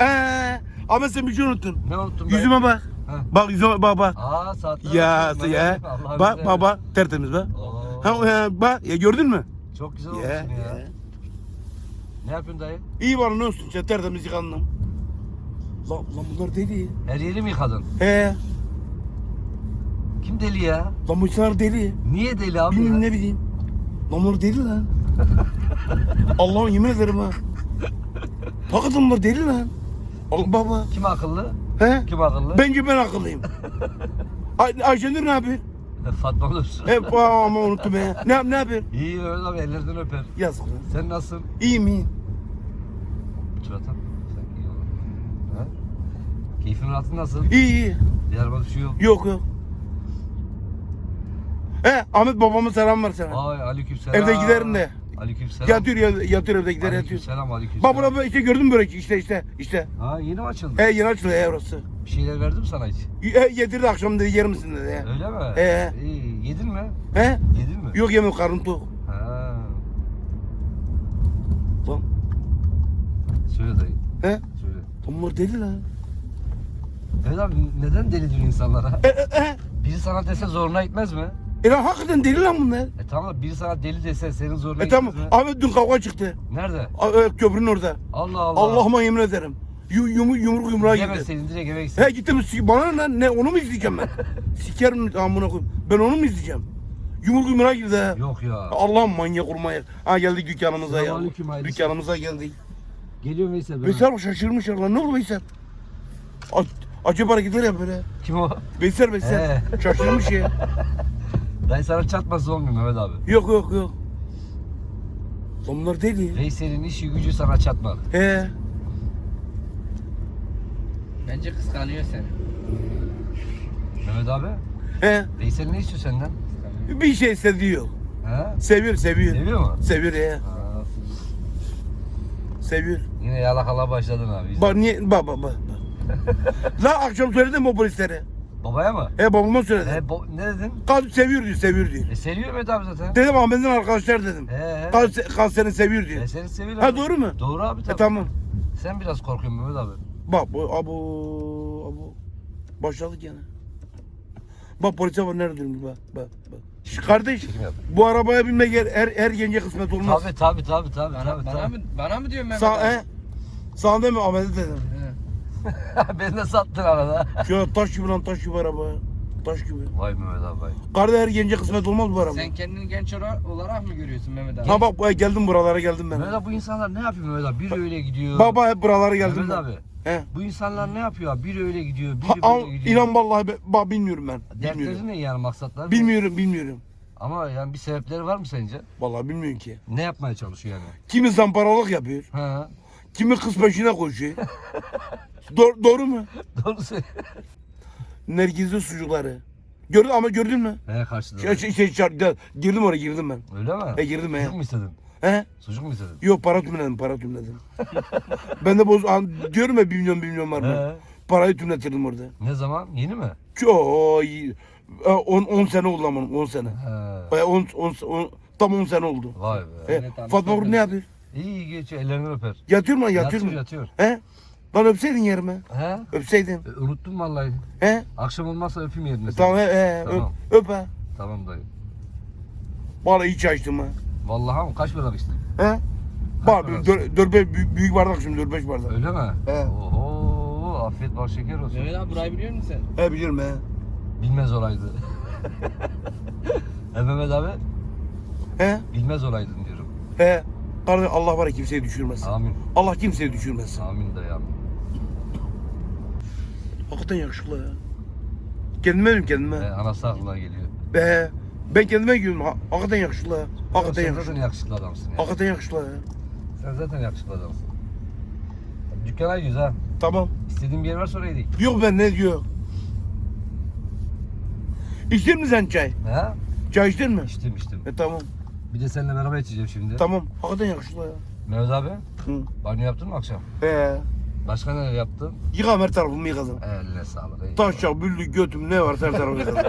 Eee. Ama sen bir şey unuttun. Ne unuttun dayı? Yüzüme bak. Ha. Bak yüzüme bak bak. Aa saatler Ya ya. Bak bak bak. Tertemiz bak. Oo, Ha, ha, bak ya gördün mü? Çok güzel olmuşsun ya. ya. Ne yapıyorsun dayı? İyi bana ne olsun işte tertemiz yıkandım. Lan, lan bunlar deli. Her yeri mi yıkadın? He. Kim deli ya? Lan bu insanlar deli. Niye deli abi Bilmiyorum ya? ne bileyim. Lan bunlar deli lan. Allah'ım yemin ederim ha. Hakikaten bunlar deli lan. Allah baba. Kim akıllı? He? Kim akıllı? Bence ben akıllıyım. Ay, Ayşenur ne yapıyor? Fatma Nur. Hep ama unuttum ya. Ne, ne yapıyor? İyi Mehmet abi ellerinden öper. Yazık lan. Sen nasılsın? İyiyim iyiyim. Çikolata. Sen iyi olur. Ha? Keyfin rahatın nasıl? İyi iyi. Diyarbakır bir şey yok. Yok yok. He Ahmet babama selam ver sana. Ay aleyküm selam. Evde giderim de. Aleyküm selam. Yatıyor ya- yatıyor evde gider yatıyor. selam aleyküm Bak burada işte gördün mü börek işte işte işte. Ha yeni mi açıldı? He yeni açılıyor he orası. Bir şeyler verdim sana hiç. He yedirdi akşam dedi yer misin dedi. Öyle mi? İyi. Yedin mi? He? Yedin mi? Yok yemem karnım tok. Ha. Lan. Söyle dayı. He? Söyle. Bunlar deli lan. Evet abi neden deli diyor insanlara? E, e, e. Biri sana dese zoruna gitmez mi? E lan hakikaten deli lan bunlar. E tamam da biri sana deli dese senin zoruna E gitmez tamam. mi? Ahmet dün kavga çıktı. Nerede? A- e, köprünün orada. Allah Allah. Allah'ıma yemin ederim. Yu, yumruk yumruk yumruğa girdi. Yemeseydin direkt eve He gitsin. gittim sik- bana ne lan ne onu mu izleyeceğim ben? Sikerim amına koyayım. Ben onu mu izleyeceğim? Yumruk yumruğa girdi ha. Yok ya. Allah'ım manyak olmayı. Ha geldik dükkanımıza ya. Selamünaleyküm ailesi. Dükkanımıza geldik. Geliyor Veysel. ben- Veysel şaşırmış ya lan ne oldu Veysel? A- acaba hareketler ya böyle. Kim o? Veysel Veysel. He. Şaşırmış ya. Ben sana çatmasın olmuyor Mehmet abi. Yok yok yok. Bunlar deli. Veysel'in işi gücü sana çatmak. He. Bence kıskanıyor seni. Mehmet abi. He. Veysel ne istiyor senden? Bir şey seviyor. He? Seviyor seviyor. Seviyor mu? Seviyor he. Ha, Seviyor. yine yalakala başladın abi. Bak niye bak bak bak. bak. La akşam söyledim bu polislere. Babaya mı? He babama söyledim. E, bo- ne dedin? Kaz seviyor diyor seviyor diyor. E seviyor Mehmet abi zaten. Dedim Ahmet'in arkadaşlar dedim. He. Kaz, kaz seni seviyor diyor. E seni seviyor. Ha abi. doğru mu? Doğru abi E tabii. tamam. Sen biraz korkuyorsun Mehmet abi. Bak bu abu abu. Başladık yani. Bak polise bak nerede durmuş bak bak bak. Şş, kardeş Çekim yap. bu arabaya binmek her, her, her gence kısmet olmaz. Tabii tabii tabii tabii. Bana, tabii, bana tabii. mı bana mı diyorsun Mehmet Sağ, abi? he? Sağında mı Ahmet'e dedim. Beni de sattın arada. Şöyle taş gibi lan taş gibi araba. Taş gibi. Vay Mehmet abi vay. Karda her gence kısmet olmaz bu araba. Sen kendini genç olarak mı görüyorsun Mehmet abi? Ha bak bu- geldim buralara geldim ben. Mehmet abi bu insanlar ne yapıyor Mehmet abi? Biri öyle gidiyor. Baba hep buralara geldim Mehmet ben. abi. He. Bu insanlar ne yapıyor abi? Biri öyle gidiyor, biri Ha, al, böyle gidiyor. inan vallahi be- bak bilmiyorum ben. Dertleri Bilmiyorum. ne yani maksatlar? Bilmiyorum bilmiyorum. Ama yani bir sebepleri var mı sence? Vallahi bilmiyorum ki. Ne yapmaya çalışıyor yani? Kimi zamparalık yapıyor. Ha. Kimi kız peşine koşuyor. doğru, doğru mu? Doğru söylüyor. Nergizli sucukları. Gördün ama gördün mü? He karşıda. Şey, şey, şey, girdim oraya girdim ben. Öyle mi? He girdim he. Sucuk mu istedin? He? Sucuk mu istedin? Yok para tümledim para tümledim. ben de boz an, diyorum ya bir milyon bir milyon var mı? He. Parayı tümletirdim orada. Ne zaman? Yeni mi? Çok iyi. 10 sene oldu ama 10 sene. He. E, 10 10 10 tam 10 sene oldu. Vay be. E, Fatma Guru ne yapıyor? İyi geçiyor ellerinden öper. Yatıyor mu lan yatıyor, Yatıyor mu? yatıyor. He? Lan öpseydin yerime. He? Öpseydin. E, unuttum vallahi. He? Akşam olmazsa öpeyim yerine. seni. Tamam he, he. Tamam. Öp, öp ha. Tamam dayı. Vallahi iyi açtım ha. Vallahi ama kaç bardak içtin? He? Bak Kaç 4 5 büyük bardak şimdi 4 5 bardak. Öyle mi? He. Oho afiyet bal şeker olsun. Mehmet abi burayı biliyor musun sen? He biliyorum he. Bilmez olaydı. e Mehmet abi He? bilmez olaydın diyorum. He. Kardeş Allah var ya kimseyi düşürmez. Amin. Allah kimseyi düşürmez. Amin dayı amin. Hakikaten yakışıklı ya. Kendime diyorum kendime. E, anası aklına geliyor. Be. Ben kendime. Ha- Hakikaten yakışıklı ya. Hakikaten Sen yakışıklı. zaten yakışıklı adamsın ya. Hakikaten yakışıklı ya. Sen zaten yakışıklı adamsın. Dükkana gidiyoruz ha. Tamam. İstediğin bir yer varsa oraya gidelim. Yok ben ne diyor? İçtin mi sen çay? He? Çay içtin mi? İçtim içtim. E tamam. Bir de seninle beraber içeceğim şimdi. Tamam. Hakikaten yakışıklı ya. Mehmet abi Hı. banyo yaptın mı akşam? He. Başka neler yaptın? Yıkam her tarafımı yıkadım. Eline sağlık. eyvallah. Taşak, büllük, götüm ne varsa her tarafı yıkadım.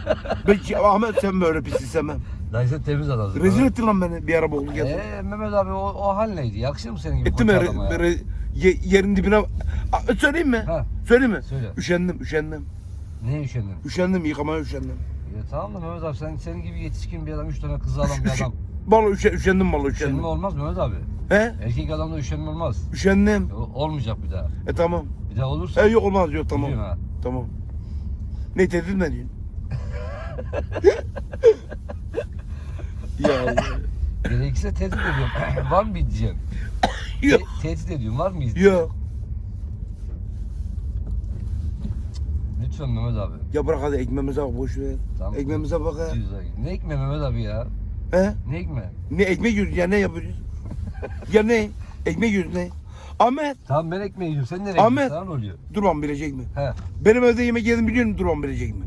Belki Ahmet sen böyle pis istemem. Dayı sen temiz adamsın. Rezil ha? ettin lan beni bir ara boklu geldin. Eee Mehmet abi o, o hal neydi? Yakışır mı senin gibi Ettim koca adama ya? re, Ye- yerin dibine... Aa, söyleyeyim mi? Ha Söyleyeyim mi? söyle. Üşendim, üşendim. Neye üşendin? Üşendim, yıkamaya üşendim. Ya tamam da Mehmet abi sen senin gibi yetişkin bir adam, üç tane kızı alan bir adam. Vallahi üşe, üşendim vallahi üşendim. olmaz Mehmet abi. He? Erkek adamda üşenme olmaz. Üşendim. O- Olmayacak bir daha. E tamam. Bir daha olursa E yok olmaz yok tamam. biliyorum ha. Tamam. Ne tehdit mi ediyorsun? ya Allah. Gerekirse tehdit ediyorum. var mı bir diyeceğim? Yok. Te- tehdit ediyorum. Var mı Yok. Lütfen Mehmet abi. Ya bırak hadi ekmeğimize bak boş ver. Tamam. Ekmeğimize bak ha. Ne ekmeği Mehmet abi ya? He? Ne ekmeği? Ne ekmek yiyoruz ya ne yapıyoruz? Ya ne? Ekmek yiyoruz ne? Ahmet Tamam ben ekmeği yiyorum. Sen nereye Ahmet. gidiyorsun? Sana ne oluyor? Durmam bilecek mi? He. Benim evde yemek yedim biliyor musun Durmam bilecek mi?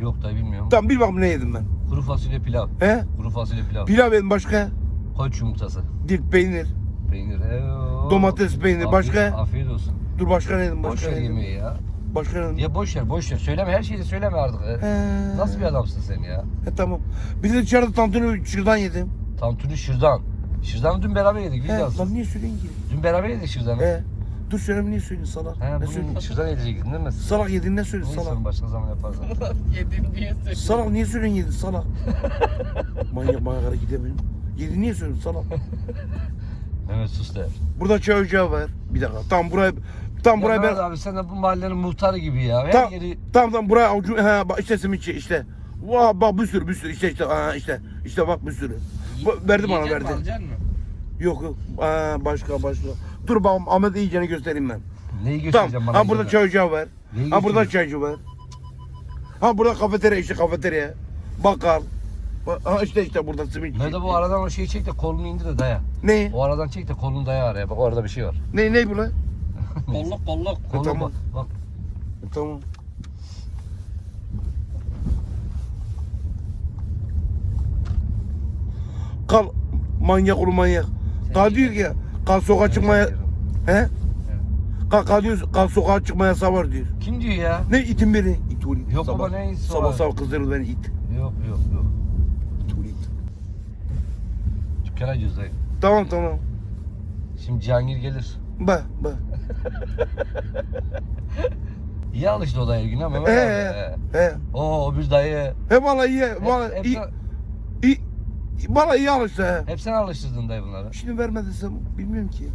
Yok da bilmiyorum. Tamam bil bakalım ne yedim ben. Kuru fasulye pilav. He? Kuru fasulye pilav. Pilav yedim başka. Koç yumurtası. Dil peynir. Peynir. Eyvah. Domates, peynir, Afiyet- başka? Afiyet olsun. Dur başka ne yedim Boş başka ver ne yedim? yemeği ya. Başka ne yedim? Ya boş ver boş ver. Söyleme her şeyi de söyleme artık. He. Nasıl bir adamsın sen ya? He tamam. Bir de dışarıda tantuni şırdan yedim. Tantuni şırdan. Şırdanı dün beraber yedik He, biliyor musun? lan niye söylüyorsun ki? Dün beraber yedik şırdanı. He. Dur söyleme niye söylüyorsun salak? He ne bugün söylüyorsun? şırdan yiyecektin değil mi? Salak yedin ne söylüyorsun Neyse salak? onu başka zaman yaparız. Yedim diye söylüyorum. Salak niye söylüyorsun yedin salak? manyak manyak hareket. Yedin niye söylüyorsun salak? Mehmet sus de. Burada çay ocağı var. Bir dakika. Tam buraya tam Ya buraya Mehmet ben abi sen de bu mahallenin muhtarı gibi ya. Her tam yeri tam tam buraya avucu he bak işte simitçi işte. Vah bak bir sürü bir sürü işte işte ha işte işte bak bir sürü. Bu- verdi bana Yiyecek mi, verdi. alacaksın mı? Yok yok. Ha, başka başka. Dur bakalım Ahmet iyicene göstereyim ben. neyi göstereceğim Tamam. bana? Ha burada güzel? çay ocağı var. Neyi Ha burada gösteriyorsun? çaycı var. Ha burada kafeterya işte kafeterya. Bakkal. Ha işte işte burada simitçi. Mehmet bu aradan o şeyi çek de kolunu indir de daya. Ne? O aradan çek de kolunu daya araya. Bak orada bir şey var. Ne ne bu lan? Kolluk kolluk. Kolunu tamam. bak. Bak. Tamam. Kal manyak oğlum manyak. Kal diyor ki kal sokağa çıkmaya he? Kal, kal diyor kal sokağa çıkmaya yasağı var diyor. Kim diyor ya? Ne itin biri? İt. Yok sabah, baba, ne iti Sabah var? sabah kızdırır beni it. Yok yok yok. İt oğlu it. Dükkana gidiyoruz dayı. Tamam tamam. Şimdi Cihangir gelir. Bak bak. İyi alıştı o dayı güne Mehmet He he. He. Oo o bir dayı. He valla iyi. Valla iyi. Valla iyi alıştı he. hep sen alıştırdın dayı bunları. Şimdi verme desem bilmiyorum ki.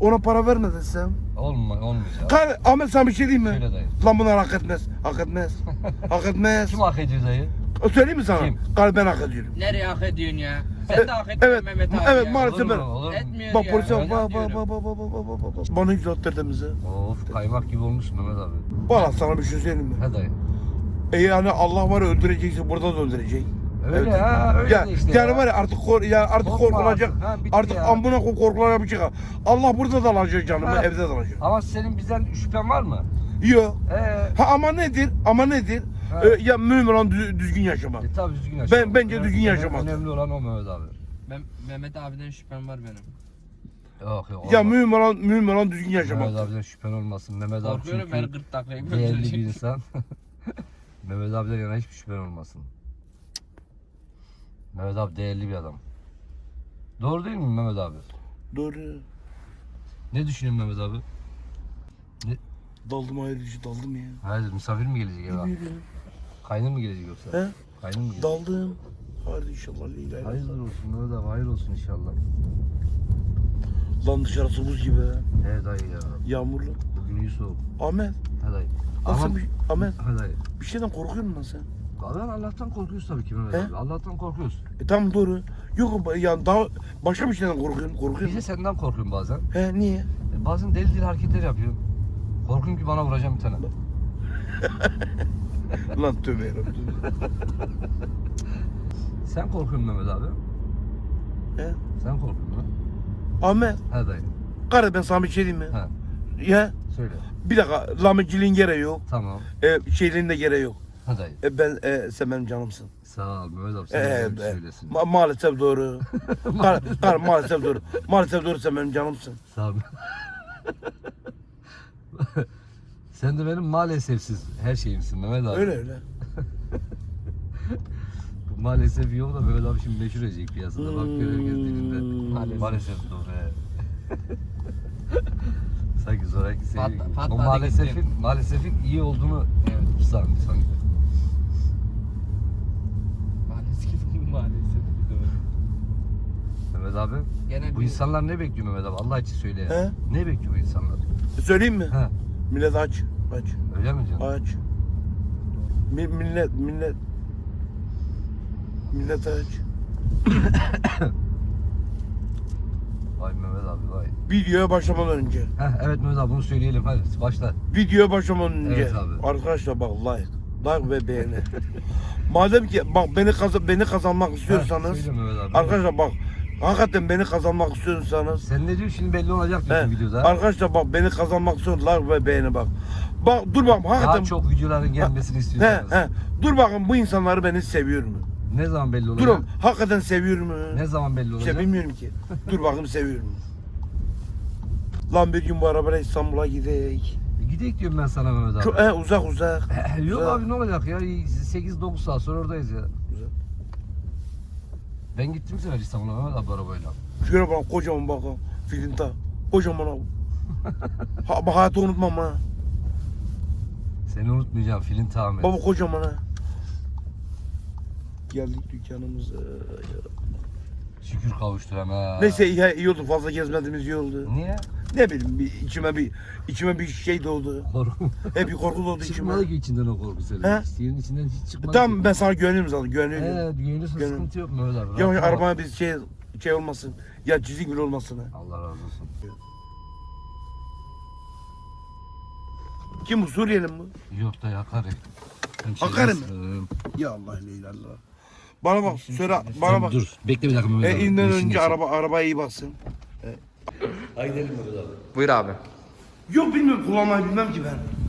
Ona para verme desem. Olma, olmayacak. Kar, Ahmet sana bir şey diyeyim mi? Söyle dayı. Lan bunlar hak etmez. Hak etmez. hak etmez. Kim hak ediyor dayı? Söyleyeyim mi sana? Kim? Kar ben hak ediyorum. Nereye hak ediyorsun ya? Sen de hak ediyorsun Evet, Mehmet abi evet, ya. maalesef. Olur ben- mu? Olur mu? Etmiyor Bak ya. polise bak bak bak diyorum. bak bak bak bak bak bak. Bana tertemiz ha. Of kaymak gibi olmuş Mehmet abi. Valla sana bir şey söyleyeyim mi? He dayı. E yani Allah var ya öldürecekse burada da öldürecek. Öyle ha öyle ya, işte yani ya. var ya artık kor, yani artık Korkma korkulacak. artık, ha, Artık ya. korkular yapacak. ha. Allah burada da alacak canımı, Ha. evde de alacak. Ama senin bizden şüphen var mı? Yok. Ee, Ha ama nedir? Ama nedir? Ha. Ee, ya mühim olan düz- düzgün yaşamak. e, tabii düzgün yaşamak. Ben- bence Önemli- düzgün yaşamak. Önemli olan o Mehmet abi. Ben, Mehmet abiden şüphem var benim. Yok yok. Ya olmaz. mühim olan mühim olan düzgün yaşamak. Mehmet abiden şüphen olmasın. Mehmet abi Korkuyorum ben çünkü gırtlaklayıp değerli bir insan. Mehmet abiden yana hiçbir şüphen olmasın. Mehmet abi değerli bir adam. Doğru değil mi Mehmet abi? Doğru. Ne düşünüyorsun Mehmet abi? Daldım ayrı işi daldım ya. Hayır misafir mi gelecek eve? Bilmiyorum. Kaynın mı gelecek yoksa? He? Kaynın mı gelecek? Daldım. Hadi inşallah Leyla. Hayırlı olsun Mehmet abi hayır olsun inşallah. Lan dışarısı buz gibi ha. He dayı ya. Yağmurlu. Bugün iyi soğuk. Ahmet. He dayı. Nasıl Ama... bir Ahmet He dayı. bir şeyden korkuyor musun lan sen? Ben Allah'tan korkuyoruz tabii ki Mehmet He? abi. Allah'tan korkuyoruz. E tamam doğru. Yok ya daha başka bir şeyden korkuyorsun. Korkuyor Bir de senden korkuyorum bazen. He niye? E, bazen deli deli hareketler yapıyorum. Korkuyorum ki bana vuracağım bir tane. Lan tövbe yarabbim. Sen korkuyorsun Mehmet abi. He? Sen korkuyorsun lan. Ahmet. He dayı. Karı ben sana bir şey diyeyim mi? He. Ya Söyle. bir dakika lamıcılığın gereği yok. Tamam. E, şeyliğin de gereği yok. Dayı. E, ben e, sen benim canımsın. Sağ ol Mehmet abi. Sen E, de e, öyle söylesin. ma- maalesef doğru. kar, kar, maalesef doğru. Maalesef doğru sen benim canımsın. Sağ ol. Sen de benim maalesefsiz her şeyimsin Mehmet abi. Öyle öyle. Bu maalesef yok da Mehmet abi şimdi meşhur edecek piyasada. Bak görüyor herkes dilinde. Hmm. Maalesef. Maalesef doğru. Sanki zoraki seviyor Pat- patladı O maalesefin, maalesefin iyi olduğunu Evet. sanki. sanki. Maalesef maalesef. Mehmet abi. Gene Bu bir- insanlar ne bekliyor Mehmet abi? Allah için söyle ya. He? Ne bekliyor bu insanlar? Söyleyeyim mi? He. Millet aç. Aç. Öyle mi diyorsun? Aç. Mi- millet millet millet aç. Vay Mehmet abi vay. Videoya başlamadan önce. Heh, evet Mehmet abi bunu söyleyelim hadi başla. Videoya başlamadan önce. Evet abi. Arkadaşlar bak like. Like ve beğeni. Madem ki bak beni kazan beni kazanmak istiyorsanız Heh, söyle Mehmet abi. arkadaşlar bak hakikaten beni kazanmak istiyorsanız Sen ne diyorsun şimdi belli olacak he, diyorsun videoda. arkadaşlar bak beni kazanmak istiyorsanız like ve beğeni bak. Bak dur bak Daha hakikaten çok videoların gelmesini he, istiyorsanız. he, dur bakın bu insanları beni seviyor mu? Ne zaman belli olacak? Durun hakikaten seviyor mu? Ne zaman belli olacak? İşte bilmiyorum ki. Dur bakayım seviyorum. Lan bir gün bu arabayla İstanbul'a gidek. Gidek diyorum ben sana Mehmet abi. Çok he, uzak uzak. Yok Güzel. abi ne olacak ya 8-9 saat sonra oradayız ya. Ben gittim sefer İstanbul'a Mehmet abi arabayla. Şöyle bak kocaman bak ha. Filinta. Kocaman abi. ha, bak hayatı unutmam ha. Seni unutmayacağım filin tamir. Baba kocaman ha. Geldik dükkanımıza. Şükür kavuşturan ha. Neyse iyi, iyi oldu fazla gezmediğimiz iyi oldu. Niye? Ne bileyim bir, içime bir içime bir şey doğdu. Korku. Hep bir korku doğdu içime. çıkmadı ki içinden o korku senin. He? Senin içinden hiç çıkmadı Tamam ki. ben sana güvenirim zaten güvenirim. Evet güvenirsin Gönül. sıkıntı yok Mehmet abi. Ya rahat ol. arabaya bir şey şey olmasın. Ya çizik bile olmasın. ha. Allah razı olsun. Kim bu Suriyeli mi? Yok da Hakkari. Hakkari mi? Ya Allah ile ilallah. Bana bak söyle bana bak. Dur bekle bir dakika Mehmet E abi. inden önce araba arabaya iyi baksın. Haydi gidelim abi. Buyur abi. Yok bilmiyorum kullanmayı bilmem ki ben.